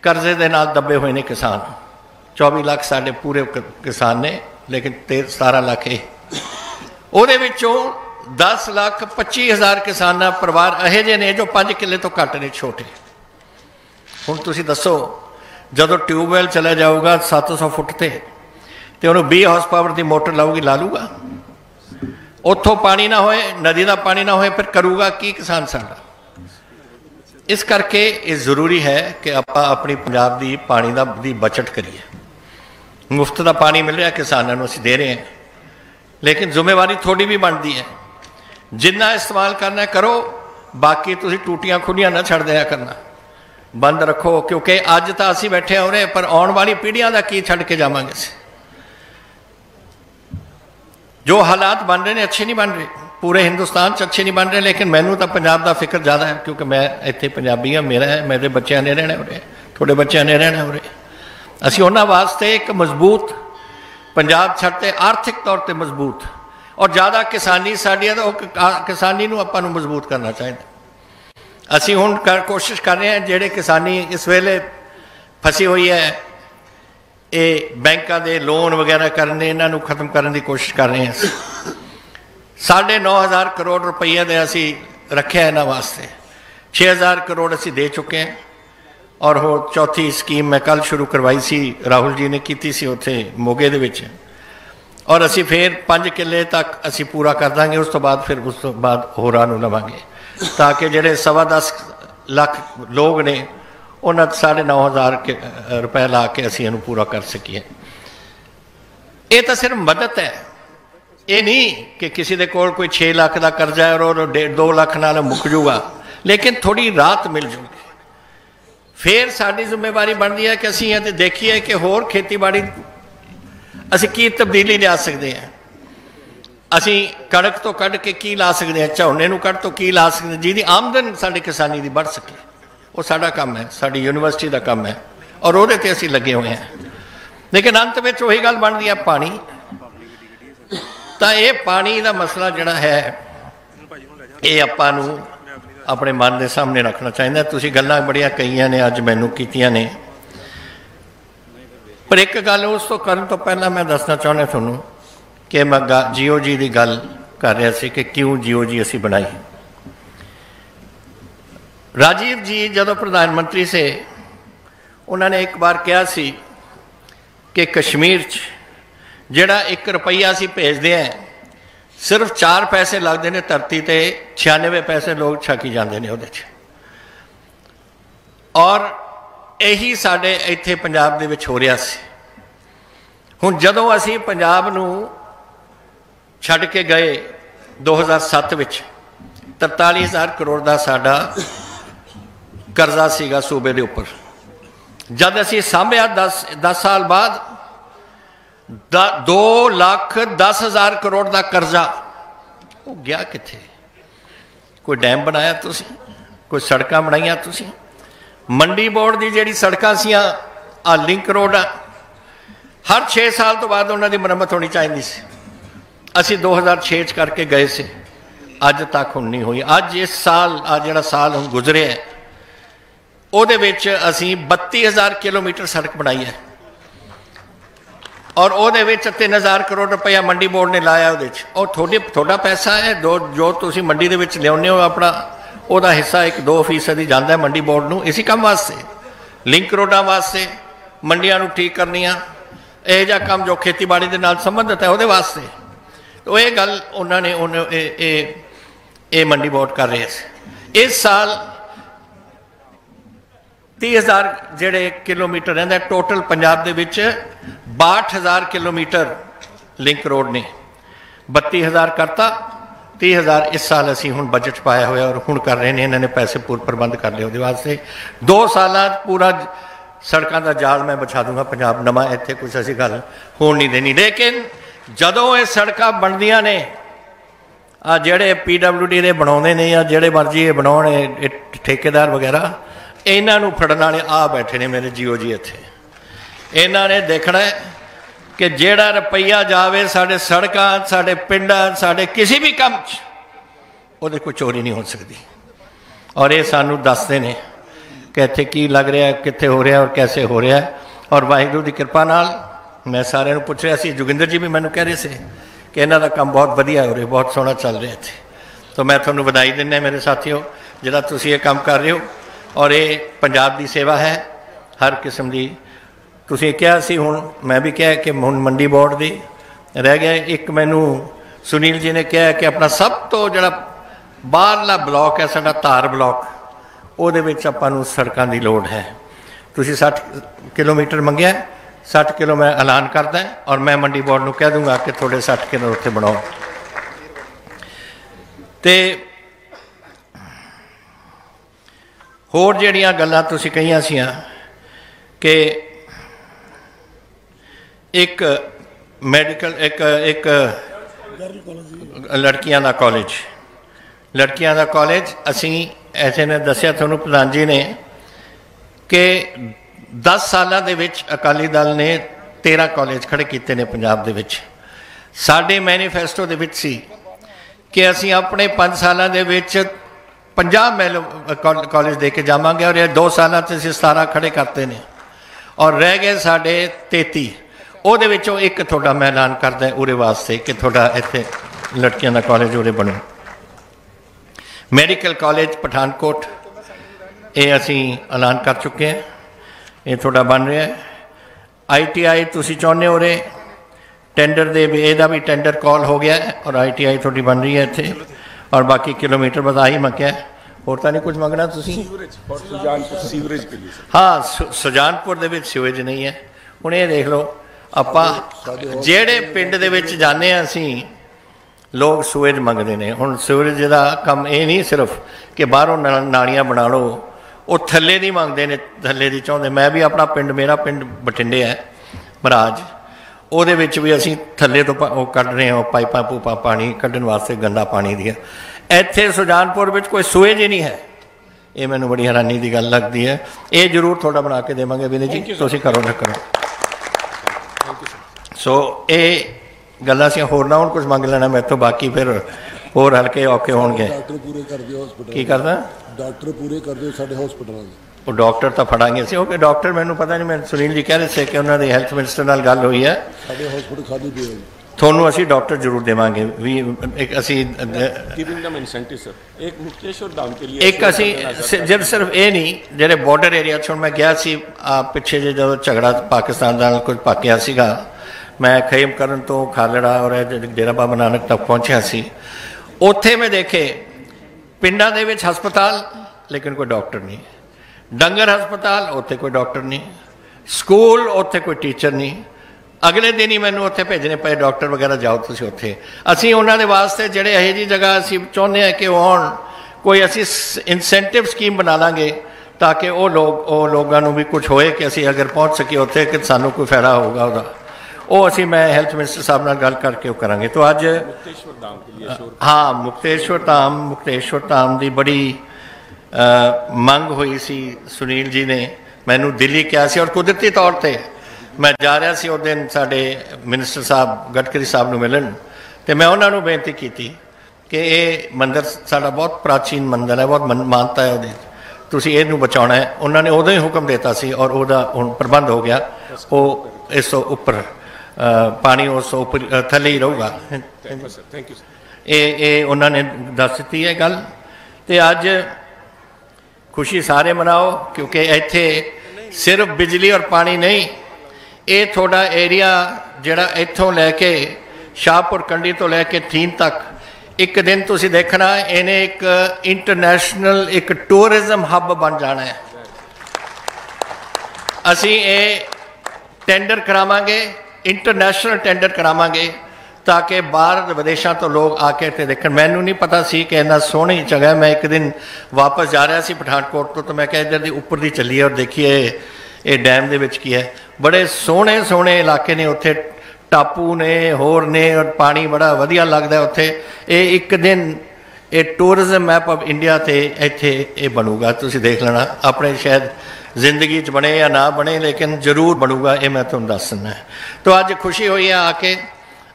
S1: ਕਰਜ਼ੇ ਦੇ ਨਾਲ ਦੱਬੇ ਹੋਏ ਨੇ ਕਿਸਾਨ। 24 ਲੱਖ ਸਾਡੇ ਪੂਰੇ ਕਿਸਾਨ ਨੇ, ਲੇਕਿਨ 17 ਲੱਖ ਇਹ। ਉਹਦੇ ਵਿੱਚੋਂ 10 ਲੱਖ 25 ਹਜ਼ਾਰ ਕਿਸਾਨਾਂ ਪਰਿਵਾਰ ਇਹੋ ਜਿਹੇ ਨੇ ਜੋ 5 ਕਿੱਲੇ ਤੋਂ ਘੱਟ ਨੇ, ਛੋਟੇ। ਹੁਣ ਤੁਸੀਂ ਦੱਸੋ, ਜਦੋਂ ਟਿਊਬਵੈਲ ਚਲਾ ਜਾਊਗਾ 700 ਫੁੱਟ ਤੇ ਤੇ ਉਹਨੂੰ 20 ਹਾਰਸ ਪਾਵਰ ਦੀ ਮੋਟਰ ਲਾਊਗੀ, ਲਾ ਲੂਗਾ ਉੱਥੋਂ ਪਾਣੀ ਨਾ ਹੋਏ, ਨਦੀ ਦਾ ਪਾਣੀ ਨਾ ਹੋਏ, ਫਿਰ ਕਰੂਗਾ ਕੀ ਕਿਸਾਨ ਸਾਡਾ? ਇਸ ਕਰਕੇ ਇਹ ਜ਼ਰੂਰੀ ਹੈ ਕਿ ਆਪਾਂ ਆਪਣੀ ਪੰਜਾਬ ਦੀ ਪਾਣੀ ਦਾ, ਦੀ ਬਚਤ ਕਰੀਏ। ਮੁਫਤ ਦਾ ਪਾਣੀ ਮਿਲ ਰਿਹਾ, ਕਿਸਾਨਾਂ ਨੂੰ ਅਸੀਂ ਦੇ ਰਹੇ ਹਾਂ। ਲੇਕਿਨ ਜ਼ਿੰਮੇਵਾਰੀ ਥੋੜੀ ਵੀ ਬਣਦੀ ਹੈ। ਜਿੰਨਾ ਇਸਤੇਮਾਲ ਕਰਨਾ ਕਰੋ। ਬਾਕੀ ਤੁਸੀਂ ਟੂਟੀਆਂ ਖੁੱਲੀਆਂ ਨਾ ਛੱਡ ਦਿਆ ਕਰਨਾ। ਬੰਦ ਰੱਖੋ, ਕਿਉਂਕਿ ਅੱਜ ਤਾਂ ਅਸੀਂ ਬੈਠੇ ਹੋ ਰਹੇ ਪਰ ਆਉਣ ਵਾਲੀ ਪੀੜ੍ਹੀਆਂ ਦਾ ਕੀ ਛੱਡ ਕੇ ਜਾਵਾਂਗੇ ਜੋ ਹਾਲਾਤ ਬਣ ਰਹੇ ਨੇ, ਅੱਛੇ ਨਹੀਂ ਬਣ ਰਹੇ। ਪੂਰੇ ਹਿੰਦੁਸਤਾਨ 'ਚ ਅੱਛੇ ਨਹੀਂ ਬਣ ਰਹੇ, ਲੇਕਿਨ ਮੈਨੂੰ ਤਾਂ ਪੰਜਾਬ ਦਾ ਫਿਕਰ ਜ਼ਿਆਦਾ ਹੈ, ਕਿਉਂਕਿ ਮੈਂ ਇੱਥੇ ਪੰਜਾਬੀ ਹਾਂ, ਮੇਰਾ ਹੈ, ਮੇਰੇ ਬੱਚਿਆਂ ਨੇ ਰਹਿਣਾ ਉਰੇ, ਤੁਹਾਡੇ ਬੱਚਿਆਂ ਨੇ ਰਹਿਣਾ ਉਰੇ। ਅਸੀਂ ਉਹਨਾਂ ਵਾਸਤੇ ਇੱਕ ਮਜ਼ਬੂਤ ਪੰਜਾਬ ਛੱਡ 'ਤੇ ਆਰਥਿਕ ਤੌਰ ਤੇ ਮਜ਼ਬੂਤ। ਔਰ ਜ਼ਿਆਦਾ ਕਿਸਾਨੀ ਸਾਡੀਆਂ ਤਾਂ ਉਹ ਕਿਸਾਨੀ ਨੂੰ ਆਪਾਂ ਨੂੰ ਮਜ਼ਬੂਤ ਕਰਨਾ ਚਾਹੀਦਾ। ਅਸੀਂ ਹੁਣ ਕਰ, ਕੋਸ਼ਿਸ਼ ਕਰ ਰਹੇ ਹਾਂ, ਜਿਹੜੇ ਕਿਸਾਨੀ ਇਸ ਵੇਲੇ ਫਸੀ ਹੋਈ ਹੈ, ਇਹ ਬੈਂਕਾਂ ਦੇ ਲੋਨ ਵਗੈਰਾ ਕਰਨੇ ਇਹਨਾਂ ਨੂੰ ਖਤਮ ਕਰਨ ਦੀ ਕੋਸ਼ਿਸ਼ ਕਰ ਰਹੇ ਹਾਂ ਸਾਢੇ 9000 ਕਰੋੜ ਰੁਪਏ ਦੇ ਅਸੀਂ ਰੱਖਿਆ ਇਹਨਾਂ ਵਾਸਤੇ। 6000 ਕਰੋੜ ਅਸੀਂ ਦੇ ਚੁੱਕੇ ਹਾਂ। ਔਰ ਹੋਰ ਚੌਥੀ ਸਕੀਮ ਮੈਂ ਕੱਲ ਸ਼ੁਰੂ ਕਰਵਾਈ ਸੀ, ਰਾਹੁਲ ਜੀ ਨੇ ਕੀਤੀ ਸੀ ਉੱਥੇ ਮੋਗੇ ਦੇ ਵਿੱਚ। ਔਰ ਅਸੀਂ ਫੇਰ 5 ਕਿੱਲੇ ਤੱਕ ਅਸੀਂ ਪੂਰਾ ਕਰ ਦਾਂਗੇ, ਉਸ ਤੋਂ ਬਾਅਦ ਫਿਰ ਉਸ ਤੋਂ ਬਾਅਦ ਹੋਰਾਂ ਨੂੰ ਲਵਾਂਗੇ। ਤਾਂ ਕਿ ਜਿਹੜੇ ਸਵਾ 10 ਲੱਖ ਲੋਕ ਨੇ, ਉਹਨਾਂ 9500 ਰੁਪਏ ਲਾ ਕੇ ਅਸੀਂ ਇਹਨੂੰ ਪੂਰਾ ਕਰ ਸਕੀਏ। ਇਹ ਤਾਂ ਸਿਰਫ ਮਦਦ ਹੈ। ਇਹ ਨਹੀਂ ਕਿ ਕਿਸੇ ਦੇ ਕੋਲ ਕੋਈ 6 ਲੱਖ ਦਾ ਕਰਜ਼ਾ ਹੈ ਔਰ ਉਹ 2 ਲੱਖ ਨਾਲ ਮੁੱਕ ਜੂਗਾ। ਲੇਕਿਨ ਥੋੜੀ ਰਾਤ ਮਿਲ ਜੂਗੀ। ਫਿਰ ਸਾਡੀ ਜ਼ਿੰਮੇਵਾਰੀ ਬਣਦੀ ਹੈ ਕਿ ਅਸੀਂ ਇਹ ਤੇ ਦੇਖੀਏ ਕਿ ਹੋਰ ਖੇਤੀਬਾੜੀ ਅਸੀਂ ਕੀ ਤਬਦੀਲੀ ਲਿਆ ਸਕਦੇ ਹਾਂ। ਅਸੀਂ ਕਣਕ ਤੋਂ ਕੱਢ ਕੇ ਕੀ ਲਾ ਸਕਦੇ ਹਾਂ, ਝੋਨੇ ਨੂੰ ਕੱਢ ਤੋਂ ਕੀ ਲਾ ਸਕਦੇ ਜਿਹਦੀ ਆਮਦਨ ਸਾਡੇ ਕਿਸਾਨੀ ਦੀ ਵੱਧ ਸਕੇ। ਉਹ ਸਾਡਾ ਕੰਮ ਹੈ, ਸਾਡੀ ਯੂਨੀਵਰਸਿਟੀ ਦਾ ਕੰਮ ਹੈ ਔਰ ਉਹਦੇ ਤੇ ਅਸੀਂ ਲੱਗੇ ਹੋਏ ਹਾਂ। ਲੇਕਿਨ ਅੰਤ ਵਿੱਚ ਉਹੀ ਗੱਲ ਬਣਦੀ ਹੈ, ਪਾਣੀ ਤਾਂ ਇਹ ਪਾਣੀ ਦਾ ਮਸਲਾ ਜਿਹੜਾ ਹੈ, ਇਹ ਆਪਾਂ ਨੂੰ ਆਪਣੇ ਮਨ ਦੇ ਸਾਹਮਣੇ ਰੱਖਣਾ ਚਾਹੀਦਾ। ਤੁਸੀਂ ਗੱਲਾਂ ਬੜੀਆਂ ਕਹੀਆਂ ਨੇ, ਅੱਜ ਮੈਨੂੰ ਕੀਤੀਆਂ ਨੇ। ਪਰ ਇੱਕ ਗੱਲ ਉਸ ਤੋਂ ਕਰਨ ਤੋਂ ਪਹਿਲਾਂ ਮੈਂ ਦੱਸਣਾ ਚਾਹੁੰਦਾ ਤੁਹਾਨੂੰ ਕਿ ਮੈਂ ਜੀਓ ਜੀ ਦੀ ਗੱਲ ਕਰ ਰਿਹਾ ਸੀ ਕਿ ਕਿਉਂ ਜੀਓ ਜੀ ਅਸੀਂ ਬਣਾਈ। ਰਾਜੀਵ ਜੀ ਜਦੋਂ ਪ੍ਰਧਾਨ ਮੰਤਰੀ ਸੇ, ਉਹਨਾਂ ਨੇ ਇੱਕ ਵਾਰ ਕਿਹਾ ਸੀ ਕਿ ਕਸ਼ਮੀਰ 'ਚ ਜਿਹੜਾ 1 ਰੁਪਈਆ ਅਸੀਂ ਭੇਜਦੇ ਆਂ ਸਿਰਫ 4 ਪੈਸੇ ਲੱਗਦੇ ਨੇ ਧਰਤੀ ਤੇ 96 ਪੈਸੇ ਲੋਕ ਛਕੀ ਜਾਂਦੇ ਨੇ ਉਹਦੇ 'ਚ। ਔਰ ਇਹੀ ਸਾਡੇ ਇੱਥੇ ਪੰਜਾਬ ਦੇ ਵਿੱਚ ਹੋ ਰਿਹਾ ਸੀ। ਹੁਣ ਜਦੋਂ ਅਸੀਂ ਪੰਜਾਬ ਨੂੰ ਛੱਡ ਕੇ ਗਏ 2007 ਵਿੱਚ 43000 ਕਰੋੜ ਦਾ ਸਾਡਾ ਕਰਜ਼ਾ ਸੀਗਾ ਸੂਬੇ ਦੇ ਉੱਪਰ। ਜਦ ਅਸੀਂ ਸਾਂਭਿਆ 10 10 ਸਾਲ ਬਾਅਦ 2 ਲੱਖ 10000 ਕਰੋੜ ਦਾ ਕਰਜ਼ਾ। ਉਹ ਗਿਆ ਕਿੱਥੇ? ਕੋਈ ਡੈਮ ਬਣਾਇਆ ਤੁਸੀਂ? ਕੋਈ ਸੜਕਾਂ ਬਣਾਈਆਂ ਤੁਸੀਂ? ਮੰਡੀ ਬੋਰਡ ਦੀ ਜਿਹੜੀ ਸੜਕਾਂ ਸੀਆਂ, ਆ ਲਿੰਕ ਰੋਡ ਆ। ਹਰ 6 ਸਾਲ ਤੋਂ ਬਾਅਦ ਉਹਨਾਂ ਦੀ ਮੁਰੰਮਤ ਹੋਣੀ ਚਾਹੀਦੀ ਸੀ। ਅਸੀਂ 2006 ਚ ਕਰਕੇ ਗਏ ਸੀ। ਅੱਜ ਤੱਕ ਹੁਣ ਨਹੀਂ ਹੋਈ। ਅੱਜ ਇਸ ਸਾਲ, ਆ ਜਿਹੜਾ ਸਾਲ ਹੁਣ ਗੁਜ਼ਰਿਆ ਉਹਦੇ ਵਿੱਚ ਅਸੀਂ 32000 ਕਿਲੋਮੀਟਰ ਸੜਕ ਬਣਾਈ ਹੈ। ਔਰ ਉਹਦੇ ਵਿੱਚ 3000 ਕਰੋੜ ਰੁਪਇਆ ਮੰਡੀ ਬੋਰਡ ਨੇ ਲਾਇਆ ਉਹਦੇ ਵਿੱਚ। ਉਹ ਤੁਹਾਡੇ, ਤੁਹਾਡਾ ਪੈਸਾ ਹੈ, ਜੋ ਜੋ ਤੁਸੀਂ ਮੰਡੀ ਦੇ ਵਿੱਚ ਲਿਆਉਂਦੇ ਹੋ ਆਪਣਾ, ਉਹਦਾ ਹਿੱਸਾ ਇੱਕ 2% ਹੀ ਜਾਂਦਾ ਮੰਡੀ ਬੋਰਡ ਨੂੰ। ਇਸੇ ਕੰਮ ਵਾਸਤੇ। ਲਿੰਕ ਰੋਡਾਂ ਵਾਸਤੇ ਮੰਡੀਆਂ ਨੂੰ ਠੀਕ ਕਰਨੀਆਂ। ਇਹ ਜਿਹਾ ਕੰਮ ਜੋ ਖੇਤੀਬਾੜੀ ਦੇ ਨਾਲ ਸੰਬੰਧਿਤ ਹੈ, ਉਹਦੇ ਵਾਸਤੇ। ਉਹ ਇਹ ਗੱਲ ਉਹਨਾਂ ਨੇ ਇਹ ਇਹ ਇਹ ਮੰਡੀ ਬੋਰਡ ਕਰ ਰਹੇ ਸੀ। ਇਸ ਸਾਲ 30000 ਜਿਹੜੇ ਕਿਲੋਮੀਟਰ ਰਹਿੰਦਾ ਟੋਟਲ ਪੰਜਾਬ ਦੇ ਵਿੱਚ 62000 ਕਿਲੋਮੀਟਰ ਲਿੰਕ ਰੋਡ ਨੇ। 32000 ਕਰਤਾ 30000 ਇਸ ਸਾਲ ਅਸੀਂ ਹੁਣ ਬਜਟ ਪਾਇਆ ਹੋਇਆ ਔਰ ਹੁਣ ਕਰ ਰਹੇ ਨੇ, ਇਹਨਾਂ ਨੇ ਪੈਸੇ ਪੂਰ ਪ੍ਰਬੰਧ ਕਰ ਲਏ ਉਹਦੇ ਵਾਸਤੇ। 2 ਸਾਲਾਂ ਪੂਰਾ ਸੜਕਾਂ ਦਾ ਜਾਲ ਮੈਂ ਵਿਛਾ ਦੂੰਗਾ ਪੰਜਾਬ ਨਵਾਂ, ਇੱਥੇ ਕੁਝ ਅਸੀਂ ਗੱਲ ਹੋਣ ਨਹੀਂ ਦੇਣੀ। ਲੇਕਿਨ ਜਦੋਂ ਇਹ ਸੜਕਾਂ ਬਣਦੀਆਂ ਨੇ, ਆ ਜਿਹੜੇ ਪੀਡਬਲਯੂਡੀ ਦੇ ਬਣਾਉਂਦੇ ਨੇ ਜਾਂ ਜਿਹੜੇ ਮਰਜ਼ੀ ਇਹ ਬਣਾਉਣ ਠੇਕੇਦਾਰ ਵਗੈਰਾ ਇਹਨਾਂ ਨੂੰ ਫੜਨ ਵਾਲੇ ਆ ਬੈਠੇ ਨੇ ਮੇਰੇ ਜੀਓ ਜੀ ਇੱਥੇ। ਇਹਨਾਂ ਨੇ ਦੇਖਣਾ ਕਿ ਜਿਹੜਾ ਰੁਪਈਆ ਜਾਵੇ ਸਾਡੇ ਸੜਕਾਂ, ਸਾਡੇ ਪਿੰਡਾਂ, ਸਾਡੇ ਕਿਸੇ ਵੀ ਕੰਮ 'ਚ, ਉਹਦੇ ਕੋਈ ਚੋਰੀ ਨਹੀਂ ਹੋ ਸਕਦੀ। ਔਰ ਇਹ ਸਾਨੂੰ ਦੱਸਦੇ ਨੇ ਕਿ ਇੱਥੇ ਕੀ ਲੱਗ ਰਿਹਾ, ਕਿੱਥੇ ਹੋ ਰਿਹਾ ਔਰ ਕੈਸੇ ਹੋ ਰਿਹਾ। ਔਰ ਵਾਹਿਗੁਰੂ ਦੀ ਕਿਰਪਾ ਨਾਲ ਮੈਂ ਸਾਰਿਆਂ ਨੂੰ ਪੁੱਛ ਰਿਹਾ ਸੀ, ਜੁਗਿੰਦਰ ਜੀ ਵੀ ਮੈਨੂੰ ਕਹਿ ਰਹੇ ਸੀ ਕਿ ਇਹਨਾਂ ਦਾ ਕੰਮ ਬਹੁਤ ਵਧੀਆ ਹੋ ਰਿਹਾ, ਬਹੁਤ ਸੋਹਣਾ ਚੱਲ ਰਿਹਾ ਇੱਥੇ। ਤਾਂ ਮੈਂ ਤੁਹਾਨੂੰ ਵਧਾਈ ਦਿੰਦਾ ਮੇਰੇ ਸਾਥੀਓ, ਜਿਹੜਾ ਤੁਸੀਂ ਇਹ ਕੰਮ ਕਰ ਰਹੇ ਹੋ ਔਰ ਇਹ ਪੰਜਾਬ ਦੀ ਸੇਵਾ ਹੈ, ਹਰ ਕਿਸਮ ਦੀ। ਤੁਸੀਂ ਕਿਹਾ ਸੀ ਹੁਣ, ਮੈਂ ਵੀ ਕਿਹਾ ਕਿ ਹੁਣ ਮੰਡੀ ਬੋਰਡ ਦੀ ਰਹਿ ਗਿਆ। ਇੱਕ ਮੈਨੂੰ ਸੁਨੀਲ ਜੀ ਨੇ ਕਿਹਾ ਕਿ ਆਪਣਾ ਸਭ ਤੋਂ ਜਿਹੜਾ ਬਾਹਰਲਾ ਬਲਾਕ ਹੈ, ਸਾਡਾ ਧਾਰ ਬਲਾਕ, ਉਹਦੇ ਵਿੱਚ ਆਪਾਂ ਨੂੰ ਸੜਕਾਂ ਦੀ ਲੋੜ ਹੈ। ਤੁਸੀਂ 60 ਕਿਲੋਮੀਟਰ ਮੰਗਿਆ 60 ਕਿਲੋ ਮੈਂ ਐਲਾਨ ਕਰਦਾ ਔਰ ਮੈਂ ਮੰਡੀ ਬੋਰਡ ਨੂੰ ਕਹਿ ਦੂੰਗਾ ਕਿ ਤੁਹਾਡੇ 60 ਕਿਲੋ ਉੱਥੇ ਬਣਾਓ। ਤੇ ਹੋਰ ਜਿਹੜੀਆਂ ਗੱਲਾਂ ਤੁਸੀਂ ਕਹੀਆਂ ਸੀਆਂ ਕਿ ਇੱਕ ਮੈਡੀਕਲ, ਇੱਕ ਇੱਕ ਲੜਕੀਆਂ ਦਾ ਕਾਲਜ। ਲੜਕੀਆਂ ਦਾ ਕਾਲਜ, ਅਸੀਂ ਐਸੇ ਨੇ ਦੱਸਿਆ ਤੁਹਾਨੂੰ, ਪ੍ਰਧਾਨ ਜੀ ਨੇ, ਕਿ 10 ਸਾਲਾਂ ਦੇ ਵਿੱਚ ਅਕਾਲੀ ਦਲ ਨੇ 13 ਕਾਲਜ ਖੜੇ ਕੀਤੇ ਨੇ ਪੰਜਾਬ ਦੇ ਵਿੱਚ। ਸਾਡੇ ਮੈਨੀਫੈਸਟੋ ਦੇ ਵਿੱਚ ਸੀ ਕਿ ਅਸੀਂ ਆਪਣੇ 5 ਸਾਲਾਂ ਦੇ ਵਿੱਚ 50 ਮੈਲ ਕਾਲਜ ਦੇ ਕੇ ਜਾਵਾਂਗੇ ਔਰ ਇਹ 2 ਸਾਲਾਂ 'ਚ ਅਸੀਂ 17 ਖੜੇ ਕਰਤੇ ਨੇ। ਔਰ ਰਹਿ ਗਏ ਸਾਡੇ 33 ਉਹਦੇ ਵਿੱਚੋਂ ਇੱਕ ਤੁਹਾਡਾ ਮੈਂ ਐਲਾਨ ਕਰਦਾ ਉਰੇ ਵਾਸਤੇ ਕਿ ਤੁਹਾਡਾ ਇੱਥੇ ਲੜਕੀਆਂ ਦਾ ਕਾਲਜ ਉਰੇ ਬਣੂ। Medical college Pathankot. ਇਹ ਅਸੀਂ ਐਲਾਨ ਕਰ ਚੁੱਕੇ ਹਾਂ। ਇਹ ਤੁਹਾਡਾ ਬਣ ਰਿਹਾ ਹੈ। ਆਈਟੀਆਈ ਤੁਸੀਂ ਚਾਹੁੰਦੇ ਹੋ ਰੇ ਟੈਂਡਰ ਦੇ ਵੀ ਇਹਦਾ ਵੀ ਟੈਂਡਰ ਕਾਲ ਹੋ ਗਿਆ ਹੈ ਔਰ ਆਈਟੀਆਈ ਤੁਹਾਡੀ ਬਣ ਰਹੀ ਹੈ ਇੱਥੇ। ਔਰ ਬਾਕੀ ਕਿਲੋਮੀਟਰ ਬਸ ਆਹੀ ਮੰਗਿਆ। ਹੋਰ ਤਾਂ ਨਹੀਂ ਕੁਝ ਮੰਗਣਾ ਤੁਸੀਂ?
S2: ਸੀਵਰੇਜ ਔਰ ਸੁਜਾਨਪੁਰ
S1: ਹਾਂ ਸੁਜਾਨਪੁਰ ਦੇ ਵਿੱਚ ਸੀਵਰੇਜ ਨਹੀਂ ਹੈ। ਹੁਣ ਇਹ ਦੇਖ ਲਓ, ਆਪਾਂ ਜਿਹੜੇ ਪਿੰਡ ਦੇ ਵਿੱਚ ਜਾਂਦੇ ਆ ਅਸੀਂ, ਲੋਕ ਸੂਏਜ ਮੰਗਦੇ ਨੇ। ਹੁਣ ਸੂਰਜ ਦਾ ਕੰਮ ਇਹ ਨਹੀਂ ਸਿਰਫ ਕਿ ਬਾਹਰੋਂ ਨਾਲੀਆਂ ਬਣਾ ਲਓ, ਉਹ ਥੱਲੇ ਨਹੀਂ ਮੰਗਦੇ ਨੇ, ਥੱਲੇ ਦੀ ਚਾਹੁੰਦੇ। ਮੈਂ ਵੀ ਆਪਣਾ ਪਿੰਡ, ਮੇਰਾ ਪਿੰਡ ਬਟਿੰਡੇ ਹੈ, ਮਹਾਰਾਜ। ਉਹਦੇ ਵਿੱਚ ਵੀ ਅਸੀਂ ਥੱਲੇ ਤੋਂ ਉਹ ਕੱਢ ਰਹੇ ਹਾਂ ਉਹ ਪਾਈਪਾਂ ਪੂਪਾਂ ਪਾਣੀ ਕੱਢਣ ਵਾਸਤੇ ਗੰਦਾ ਪਾਣੀ ਦੀਆਂ। ਇੱਥੇ ਸੁਜਾਨਪੁਰ ਵਿੱਚ ਕੋਈ ਸੂਏਜ ਹੀ ਨਹੀਂ ਹੈ। ਇਹ ਮੈਨੂੰ ਬੜੀ ਹੈਰਾਨੀ ਦੀ ਗੱਲ ਲੱਗਦੀ ਹੈ। ਇਹ ਜ਼ਰੂਰ ਤੁਹਾਡਾ ਬਣਾ ਕੇ ਦੇਵਾਂਗੇ ਵਿਨੇ ਜੀ। ਤੁਸੀਂ ਕਰੋ ਨਾ ਕਰੋ। ਸੋ ਇਹ ਗੱਲਾਂ ਸੀ ਹੋਰ ਨਾ ਹੁਣ ਕੁਝ ਮੰਗ ਲੈਣਾ ਮੇਰੇ ਤੋਂ ਬਾਕੀ ਫਿਰ ਹੋਰ ਹਲਕੇ ਔਕੇ ਹੋਣਗੇ।
S3: ਡਾਕਟਰ ਪੂਰੇ ਕਰ ਦਿਓ ਹਸਪੀਟਲ
S1: ਕੀ ਕਰਦਾ?
S3: ਡਾਕਟਰ ਪੂਰੇ ਕਰ ਦਿਓ ਸਾਡੇ ਹਸਪੀਟਲਾਂ ਦੇ
S1: ਉਹ ਡਾਕਟਰ ਤਾਂ ਫੜਾਂਗੇ ਅਸੀਂ ਉਹ ਕਿ ਡਾਕਟਰ ਮੈਨੂੰ ਪਤਾ ਨਹੀਂ ਮੈਂ ਸੁਨੀਲ ਜੀ ਕਹਿ ਰਹੇ ਸੀ ਕਿ ਉਹਨਾਂ ਦੇ ਹੈਲਥ ਮਿਨਿਸਟਰ ਨਾਲ ਗੱਲ ਹੋਈ ਹੈ।
S3: ਸਾਡੇ ਹਸਪੀਟਲ ਖਾਲੀ ਪਈ ਹੈ
S1: ਤੁਹਾਨੂੰ ਅਸੀਂ ਡਾਕਟਰ ਜ਼ਰੂਰ ਦੇਵਾਂਗੇ ਵੀ ਇੱਕ ਅਸੀਂ
S2: ਗਿਵਿੰਗ them incentive ਸਰ ਇੱਕ ਮੁਕਤੇਸ਼ਵਰ ਧਾਮ ਕੇ ਲਈ
S1: ਇੱਕ ਅਸੀਂ ਜਦ ਸਿਰਫ ਇਹ ਨਹੀਂ ਜਿਹੜੇ ਬਾਰਡਰ ਏਰੀਆ ਚ ਹੁਣ ਮੈਂ ਗਿਆ ਸੀ ਪਿੱਛੇ ਜੇ ਜਦੋਂ ਝਗੜਾ ਪਾਕਿਸਤਾਨ ਨਾਲ ਕੁਝ ਪਾਕਿਆ ਸੀਗਾ ਮੈਂ ਖੇਮ ਕਰਨ ਤੋਂ ਖਾਲੜਾ ਔਰ ਡੇਰਾ ਬਾਬਾ ਨਾਨਕ ਤੱਕ ਪਹੁੰਚਿਆ ਸੀ। ਉੱਥੇ ਮੈਂ ਦੇਖੇ ਪਿੰਡਾਂ ਦੇ ਵਿੱਚ ਹਸਪਤਾਲ ਲੇਕਿਨ ਕੋਈ ਡਾਕਟਰ ਨਹੀਂ। ਡੰਗਰ ਹਸਪਤਾਲ ਉੱਥੇ ਕੋਈ ਡਾਕਟਰ ਨਹੀਂ। ਸਕੂਲ ਉੱਥੇ ਕੋਈ ਟੀਚਰ ਨਹੀਂ। ਅਗਲੇ ਦਿਨ ਹੀ ਮੈਨੂੰ ਉੱਥੇ ਭੇਜਣੇ ਪਏ ਡਾਕਟਰ ਵਗੈਰਾ ਜਾਓ ਤੁਸੀਂ ਉੱਥੇ। ਅਸੀਂ ਉਹਨਾਂ ਦੇ ਵਾਸਤੇ ਜਿਹੜੇ ਇਹੋ ਜੀ ਜਗ੍ਹਾ ਅਸੀਂ ਚਾਹੁੰਦੇ ਹਾਂ ਕਿ ਹੋਣ ਕੋਈ ਅਸੀਂ ਇਨਸੈਂਟਿਵ ਸਕੀਮ ਬਣਾ ਲਾਂਗੇ ਤਾਂ ਕਿ ਉਹ ਲੋਕ ਉਹ ਲੋਕਾਂ ਨੂੰ ਵੀ ਕੁਝ ਹੋਏ ਕਿ ਅਸੀਂ ਅਗਰ ਪਹੁੰਚ ਸਕੀਏ ਉੱਥੇ ਕਿ ਸਾਨੂੰ ਕੋਈ ਫਾਇਦਾ ਹੋਊਗਾ ਉਹਦਾ। ਉਹ ਅਸੀਂ ਮੈਂ ਹੈਲਥ ਮਿਨਿਸਟਰ ਸਾਹਿਬ ਨਾਲ ਗੱਲ ਕਰਕੇ ਉਹ ਕਰਾਂਗੇ। ਤਾਂ ਅੱਜ
S2: ਮੁਕਤੇਸ਼ਵਰ ਧਾਮ ਕੇ ਲਈ ਸ਼ੋਰ
S1: ਹਾਂ ਮੁਕਤੇਸ਼ਵਰ ਧਾਮ ਮੁਕਤੇਸ਼ਵਰ ਧਾਮ ਦੀ ਬੜੀ ਮੰਗ ਹੋਈ ਸੀ ਸੁਨੀਲ ਜੀ ਨੇ ਮੈਨੂੰ ਦਿੱਲੀ ਕਿਹਾ ਸੀ ਔਰ ਕੁਦਰਤੀ ਤੌਰ ਤੇ ਮੈਂ ਜਾ ਰਿਹਾ ਸੀ ਉਹ ਦਿਨ ਸਾਡੇ ਮਿਨਿਸਟਰ ਸਾਹਿਬ ਗਟਕਰੀ ਸਾਹਿਬ ਨੂੰ ਮਿਲਣ ਤੇ ਮੈਂ ਉਹਨਾਂ ਨੂੰ ਬੇਨਤੀ ਕੀਤੀ ਕਿ ਇਹ ਮੰਦਰ ਸਾਡਾ ਬਹੁਤ ਪ੍ਰਾਚੀਨ ਮੰਦਰ ਹੈ ਬਹੁਤ ਮਾਨਤਾ ਹੈ ਉਹਦੀ। ਤੁਸੀਂ ਇਹਨੂੰ ਬਚਾਉਣਾ ਹੈ। ਉਹਨਾਂ ਨੇ ਉਦੋਂ ਹੀ ਹੁਕਮ ਦਿੱਤਾ ਸੀ ਔਰ ਉਹਦਾ ਹੁਣ ਪ੍ਰਬੰਧ ਹੋ ਗਿਆ। ਉਹ ਇਸ ਤੋਂ ਉੱਪਰ ਪਾਣੀ ਉਸ ਤੋਂ ਉੱਪਰ ਥੱਲੇ ਹੀ ਰਹੂਗਾ।
S2: Thank you sir thank you
S1: ਇਹ ਇਹ ਉਹਨਾਂ ਨੇ ਦੱਸ ਦਿੱਤੀ ਹੈ ਗੱਲ। ਤੇ ਅੱਜ ਖੁਸ਼ੀ ਸਾਰੇ ਮਨਾਓ, ਕਿਉਂਕਿ ਇੱਥੇ ਸਿਰਫ ਬਿਜਲੀ ਔਰ ਪਾਣੀ ਨਹੀਂ, ਇਹ ਤੁਹਾਡਾ ਏਰੀਆ ਜਿਹੜਾ ਇੱਥੋਂ ਲੈ ਕੇ ਸ਼ਾਹਪੁਰ ਕੰਡੀ ਤੋਂ ਲੈ ਕੇ ਥੀਨ ਤੱਕ ਇੱਕ ਦਿਨ ਤੁਸੀਂ ਦੇਖਣਾ, ਇਹਨੇ ਇੱਕ ਇੰਟਰਨੈਸ਼ਨਲ ਇੱਕ ਟੂਰਿਜ਼ਮ ਹੱਬ ਬਣ ਜਾਣਾ ਹੈ। ਅਸੀਂ ਇਹ ਟੈਂਡਰ ਕਰਾਵਾਂਗੇ ਇੰਟਰਨੈਸ਼ਨਲ ਟੈਂਡਰ ਕਰਾਵਾਂਗੇ। ਤਾਂ ਕਿ ਬਾਹਰ ਵਿਦੇਸ਼ਾਂ ਤੋਂ ਲੋਕ ਆ ਕੇ ਇੱਥੇ ਦੇਖਣ। ਮੈਨੂੰ ਨਹੀਂ ਪਤਾ ਸੀ ਕਿ ਇੰਨਾ ਸੋਹਣੀ ਜਗ੍ਹਾ ਮੈਂ ਇੱਕ ਦਿਨ ਵਾਪਸ ਜਾ ਰਿਹਾ ਸੀ ਪਠਾਨਕੋਟ ਤੋਂ, ਤਾਂ ਮੈਂ ਕਿਹਾ ਇੱਧਰ ਦੀ ਉੱਪਰ ਦੀ ਚੱਲੀਏ ਔਰ ਦੇਖੀਏ ਇਹ ਡੈਮ ਦੇ ਵਿੱਚ ਕੀ ਹੈ। ਬੜੇ ਸੋਹਣੇ ਸੋਹਣੇ ਇਲਾਕੇ ਨੇ ਉੱਥੇ। ਟਾਪੂ ਨੇ, ਹੋਰ ਨੇ ਔਰ ਪਾਣੀ ਬੜਾ ਵਧੀਆ ਲੱਗਦਾ ਉੱਥੇ। ਇਹ ਇੱਕ ਦਿਨ ਇਹ ਟੂਰਿਜ਼ਮ ਮੈਪ ਆਫ ਇੰਡੀਆ ਤੇ ਇੱਥੇ ਇਹ ਬਣੂਗਾ। ਤੁਸੀਂ ਦੇਖ ਲੈਣਾ, ਆਪਣੇ ਸ਼ਾਇਦ ਜ਼ਿੰਦਗੀ 'ਚ ਬਣੇ ਜਾਂ ਨਾ ਬਣੇ, ਲੇਕਿਨ ਜ਼ਰੂਰ ਬਣੂਗਾ, ਇਹ ਮੈਂ ਤੁਹਾਨੂੰ ਦੱਸ ਦਿੰਦਾ। ਤਾਂ ਅੱਜ ਖੁਸ਼ੀ ਹੋਈ ਹੈ ਆ ਕੇ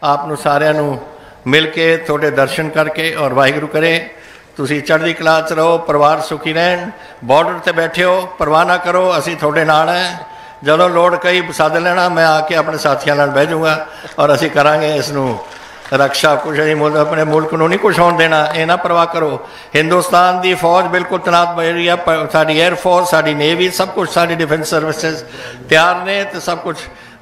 S1: ਆਪ ਨੂੰ ਸਾਰਿਆਂ ਨੂੰ ਮਿਲ ਕੇ ਤੁਹਾਡੇ ਦਰਸ਼ਨ ਕਰਕੇ ਔਰ ਵਾਹਿਗੁਰੂ ਕਰੇ। ਤੁਸੀਂ ਚੜ੍ਹਦੀ ਕਲਾ 'ਚ ਰਹੋ, ਪਰਿਵਾਰ ਸੁਖੀ ਰਹਿਣ ਬਾਰਡਰ ਤੇ ਬੈਠੇ ਹੋ ਪਰਵਾਹ ਨਾ ਕਰੋ, ਅਸੀਂ ਤੁਹਾਡੇ ਨਾਲ ਹੈ। ਜਦੋਂ ਲੋੜ ਕਈ ਸੱਦ ਲੈਣਾ, ਮੈਂ ਆ ਕੇ ਆਪਣੇ ਸਾਥੀਆਂ ਨਾਲ ਬਹਿ ਜਾਊਂਗਾ ਔਰ ਅਸੀਂ ਕਰਾਂਗੇ ਇਸ ਨੂੰ ਰਕਸ਼ਾ ਕੁਛ ਨਹੀਂ ਮੁਲਕ ਆਪਣੇ ਮੁਲਕ ਨੂੰ ਨਹੀਂ ਕੁਛ ਹੋਣ ਦੇਣਾ। ਇਹ ਨਾ ਪਰਵਾਹ ਕਰੋ। ਹਿੰਦੁਸਤਾਨ ਦੀ ਫੌਜ ਬਿਲਕੁਲ ਤਨਾਤ ਬਣੀ ਹੈ ਪ- ਸਾਡੀ 에ਅਰ ਫੋਰਸ ਸਾਡੀ ਨੇਵੀ ਸਭ ਕੁਝ ਸਾਡੀ ਡਿਫੈਂਸ ਸਰਵਿਸਿਜ਼ ਤਿਆਰ ਨੇ ਤੇ ਸਭ ਕੁਝ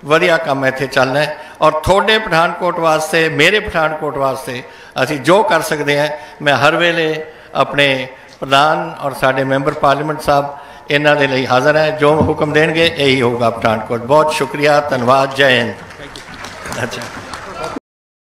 S1: ਵਧੀਆ ਕੰਮ ਇੱਥੇ ਚੱਲਣਾ ਹੈ। ਔਰ ਤੁਹਾਡੇ ਪਠਾਨਕੋਟ ਵਾਸਤੇ, ਮੇਰੇ ਪਠਾਨਕੋਟ ਵਾਸਤੇ ਅਸੀਂ ਜੋ ਕਰ ਸਕਦੇ ਹਾਂ, ਮੈਂ ਹਰ ਵੇਲੇ ਆਪਣੇ ਪ੍ਰਧਾਨ ਔਰ ਸਾਡੇ ਮੈਂਬਰ ਪਾਰਲੀਮੈਂਟ ਸਾਹਿਬ ਇਹਨਾਂ ਦੇ ਲਈ ਹਾਜ਼ਰ ਹੈ। ਜੋ ਹੁਕਮ ਦੇਣਗੇ, ਇਹੀ ਹੋਊਗਾ ਪਠਾਨਕੋਟ। ਬਹੁਤ ਸ਼ੁਕਰੀਆ, ਧੰਨਵਾਦ, ਜੈ ਹਿੰਦ। ਅੱਛਾ।